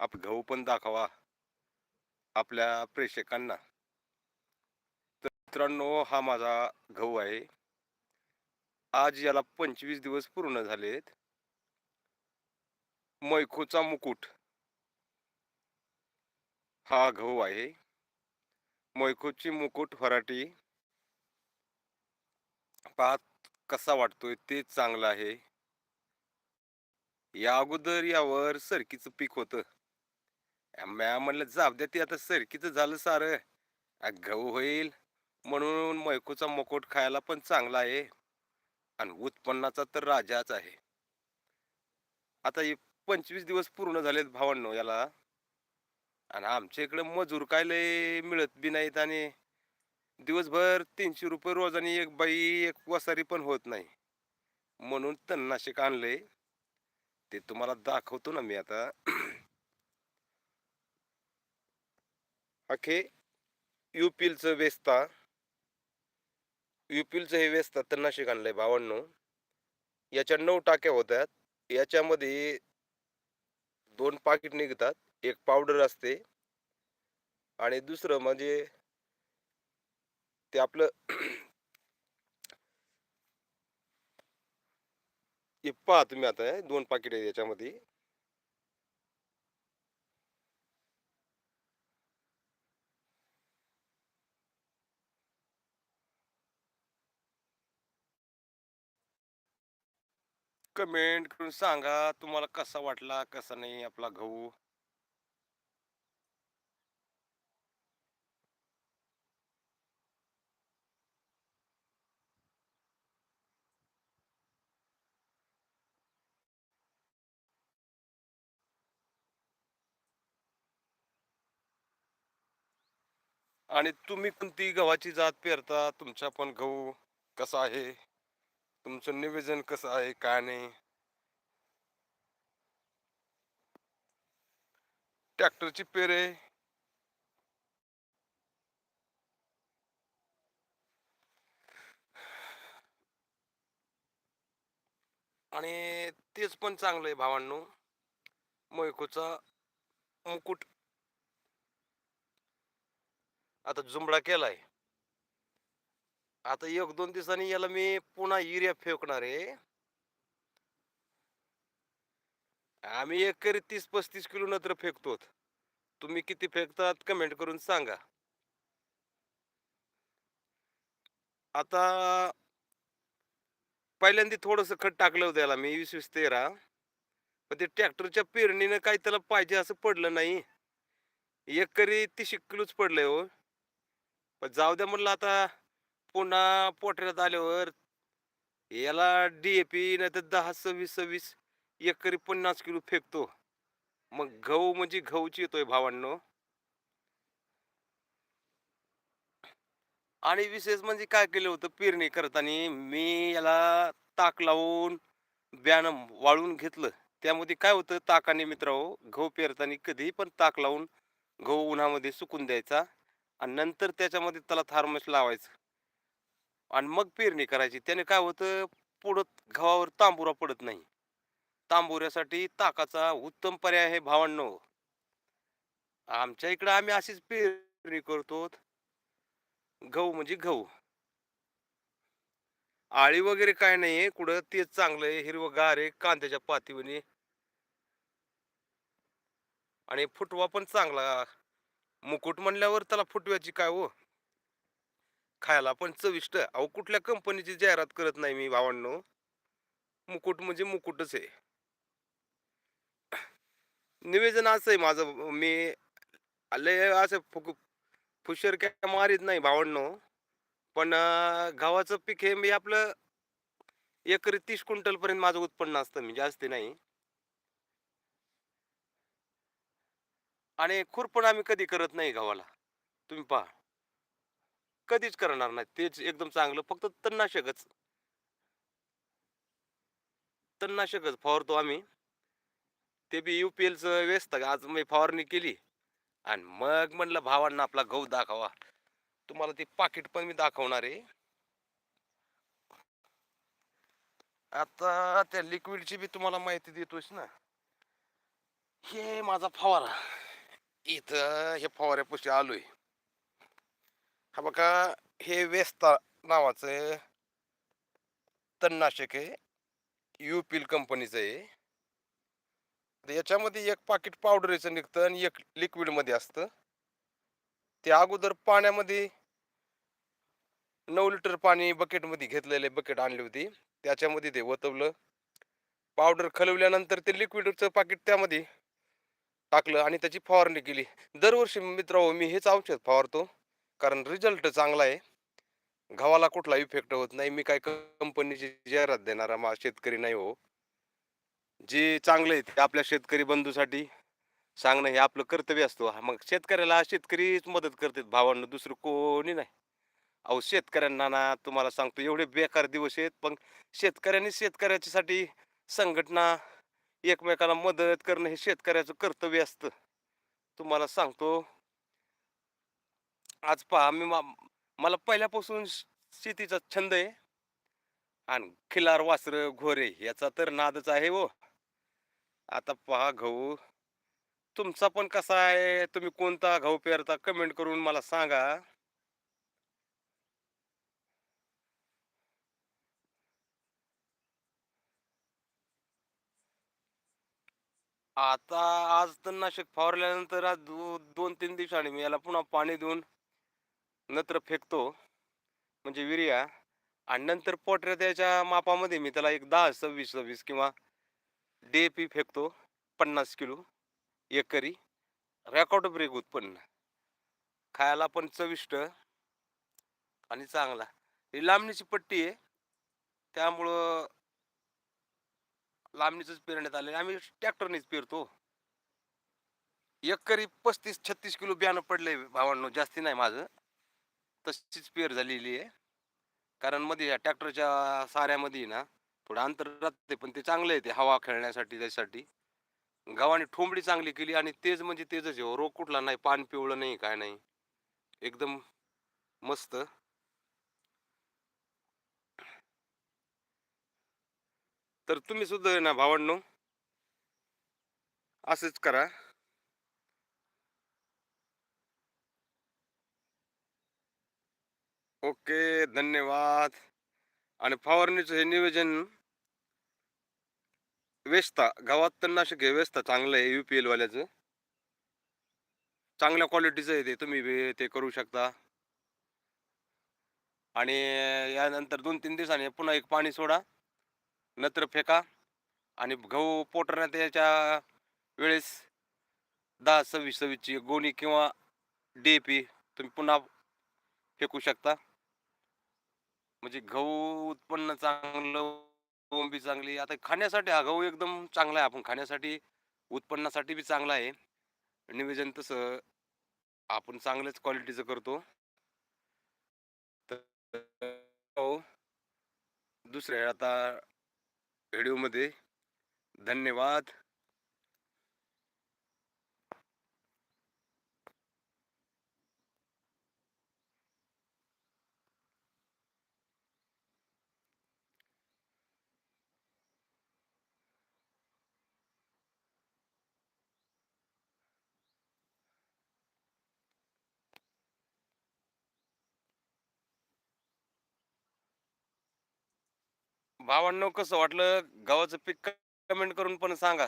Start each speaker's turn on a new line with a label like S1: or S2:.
S1: आप गहू पण दाखवा आपल्या प्रेक्षकांना. तर मित्रांनो हा माझा घाऊ आहे. आज याला पंचवीस दिवस पूर्ण झालेत. मैखोचा मुकुट हा घाऊ आहे. मैखोची मुकुट फराटी पात कसा वाटतोय ते चांगलं आहे. या अगोदर यावर सरकीचं पीक होतं. म्या म्हणलं जाब द्या ते आता सरकीचं झालं सारं. आ, गहू होईल म्हणून मैकूचा मकोट खायला पण चांगला आहे आणि उत्पन्नाचा तर राजाच आहे. आता हे पंचवीस दिवस पूर्ण झालेत भावांनो याला. आणि आमच्या इकडे मजूर काय लय मिळत बी नाहीत आणि दिवसभर तीनशे रुपये रोजाने एक बाई एक वसारी पण होत नाही. म्हणून तणनाशक आणलंय. ते तुम्हाला दाखवतो ना मी आता. अखे युपीलचं वेस्ता. युपीलचं हे वेस्ता तणनाशक आणलंय भावांनो याच्या नऊ टाक्या होत्यात याच्यामध्ये दोन पाकिट निघतात. एक पावडर असते. आणि दुसरं म्हणजे ते आपलं हे पहा तुम्ही आता दोन पाकिट आहे याच्यामध्ये. कमेंट करून सांगा तुम्हाला कसा वाटला कसा नाही आपला गहू? आणि तुम्ही कोणती गव्हाची जात पेरता? तुमचा पण गहू कसा आहे? तुमचं निवेदन कसं आहे काय नाही? ट्रॅक्टरची पेरे. आणि तेच पण चांगलं आहे भावांनो. मोयकोचा मुकुट. आता जुमडा केलाय. आता एक दोन दिवसांनी याला मी पुन्हा युरिया फेकणार आहे. आम्ही एकरी तीस पस्तीस किलो नंतर फेकतो तुम्ही किती फेकतात कमेंट करून सांगा. आता पहिल्यांदा थोडस खत टाकलं होतं याला मी वीस वीस तेरा. पण ते ट्रॅक्टरच्या पेरणीनं काही त्याला पाहिजे असं पडलं नाही. एकरी तीस किलोच पडलंय हो. पण जाऊ द्या म्हणलं आता पुन्हा पोटऱ्यात आल्यावर याला डीएपी नाही तर दहा सव्वीस सव्वीस एकरी पन्नास किलो फेकतो. मग गहू म्हणजे गहूची येतोय भावांनो. आणि विशेष म्हणजे काय केलं होतं पेरणी करताना मी याला ताक लावून बियाणं वाळून घेतलं. त्यामध्ये काय होतं ताकाने मित्रांनो गहू पेरताना कधीही पण ताक लावून गहू उन्हामध्ये सुकून द्यायचा. आणि नंतर त्याच्यामध्ये त्याला थार्मस लावायचं. आणि मग पेरणी करायची. त्याने काय होतं पुढं गव्हावर तांबुरा पडत नाही. तांबुऱ्यासाठी ताकाचा उत्तम पर्याय आहे भावांनो. आमच्या इकडं आम्ही अशीच पेरणी करतो. गहू म्हणजे गहू. आळी वगैरे काय नाहीये कुठं तेच चांगलं आहे. हिरवगार आहे कांद्याच्या पातीवनी आणि फुटवा पण चांगला. मुकुट म्हणल्यावर त्याला फुटव्याची काय हो? खायला. पण चविष्ट अहो कुठल्या कंपनीची जाहिरात करत नाही मी भावांनो. मुकुट म्हणजे मुकुटच आहे. निवेदन असं आहे माझं. मी लय असं फुक फुशर काय मारीत नाही भावांनो. पण गव्हाचं पीक हे मी आपलं एकरी तीस क्विंटल पर्यंत माझं उत्पन्न असतं. म्हणजे मी जास्त नाही. आणि खुरपण आम्ही कधी करत नाही गव्हाला. तुम्ही पहा. कधीच करणार नाही. तेच एकदम चांगलं. फक्त तणनाशकच. तणनाशकच. फवारतो आम्ही. ते बी युपीएलचं व्यस्त. आज मी फवारणी केली. आणि मग म्हणलं भावांना आपला गहू दाखवा. तुम्हाला ते पाकिट पण मी दाखवणार आहे. आता त्या लिक्विडची बी तुम्हाला माहिती देतोस ना. हे माझा फवारा. इथं हे फवाऱ्यापाशी आलोय. हा बघा हे वेस्ता नावाचं तणनाशक आहे. युपील कंपनीचं आहे. याच्यामध्ये एक पाकिट पावडरीचं निघतं आणि एक लिक्विडमध्ये असतं. ते अगोदर पाण्यामध्ये नऊ लिटर पाणी बकेटमध्ये घेतलेले बकेट आणली होती. त्याच्यामध्ये ते ओतवलं पावडर खलवल्यानंतर ते लिक्विडचं पाकिट त्यामध्ये टाकलं आणि त्याची फवारणी केली. दरवर्षी मित्र मी हेच औषध फवारतो. कारण रिझल्ट चांगला आहे. गव्हाला कुठला इफेक्ट होत नाही. मी काय कंपनीची जाहिरात देणारा मा शेतकरी नाही हो. जे चांगलं आहे ते आपल्या शेतकरी बंधूसाठी सांगणं हे आपलं कर्तव्य असतो. हा मग शेतकऱ्याला शेतकरीच मदत करतात भावांना दुसरं कोणी नाही. अहो शेतकऱ्यांना ना तुम्हाला सांगतो एवढे बेकार दिवस आहेत. पण शेतकऱ्यांनी शेतकऱ्याच्यासाठी संघटना एकमेकाला मदत करणं हे शेतकऱ्याचं कर्तव्य असतं. तुम्हाला सांगतो आज पहा मी मा- मला पहिल्यापासून श- शेतीचा छंद आहे. आणि खिलार वासर घोरे याचा तर नादच आहे हो. आता पहा गहू तुमचा पण कसा आहे? तुम्ही कोणता गहू पेरता? कमेंट करून मला सांगा. आता आज तणनाशक फवारल्यानंतर आज दो, दोन तीन दिवसांनी मी याला पुन्हा पाणी देऊन नत्र फेकतो म्हणजे विर्या आणि नंतर पोटऱ्या त्याच्या मापामध्ये मी त्याला एक दहा सव्वीस सव्वीस किंवा डे पी फेकतो पन्नास किलो एकरी रेकॉर्ड ब्रेक उत्पन्न. खायला पण चविष्ट आणि चांगला. ही लांबणीची पट्टी आहे. त्यामुळं लांबणीच पेरण्यात आले आम्ही ट्रॅक्टरनेच पेरतो. एकरी पस्तीस छत्तीस किलो बियाणं पडले भावांनो. जास्ती नाही माझं. तशीच पेर झालेली आहे. कारण मध्ये या ट्रॅक्टरच्या साऱ्यामध्ये ना थोडं अंतर राहते पण ते चांगलं आहे ते हवा खेळण्यासाठी त्यासाठी गावाने ठोंबडी चांगली केली आणि तेज म्हणजे तेजच आहे हो. रोग कुठला नाही पान पिवळं नाही काय नाही. एकदम मस्त. तर तुम्ही सुद्धा आहे ना भावांनो असंच करा. ओके धन्यवाद. आणि फवारणीचं हे नियोजन वेचता गावात तणनाशक हे वेचता चांगलं आहे यू पी एलवाल्याचं चांगल्या क्वालिटीचं आहे ते तुम्ही ते करू शकता. आणि यानंतर दोन तीन दिवसांनी पुन्हा एक पाणी सोडा नत्र फेका आणि गहू पोटरण्यात याच्या वेळेस दहा सव्वीस सव्वीसची गोणी किंवा डी ए पी तुम्ही पुन्हा फेकू शकता. म्हणजे गहू उत्पन्न चांगलं कोंबी चांगली आता खाण्यासाठी हा गहू एकदम चांगला आहे. आपण खाण्यासाठी उत्पन्नासाठी बी चांगला आहे. नियोजन तसं आपण चांगल्याच क्वालिटीचं करतो. तर हो. दुसऱ्या आता व्हिडिओमध्ये धन्यवाद. भावांनो कसं वाटलं? गावाचं पीक कमेंट करून पण सांगा.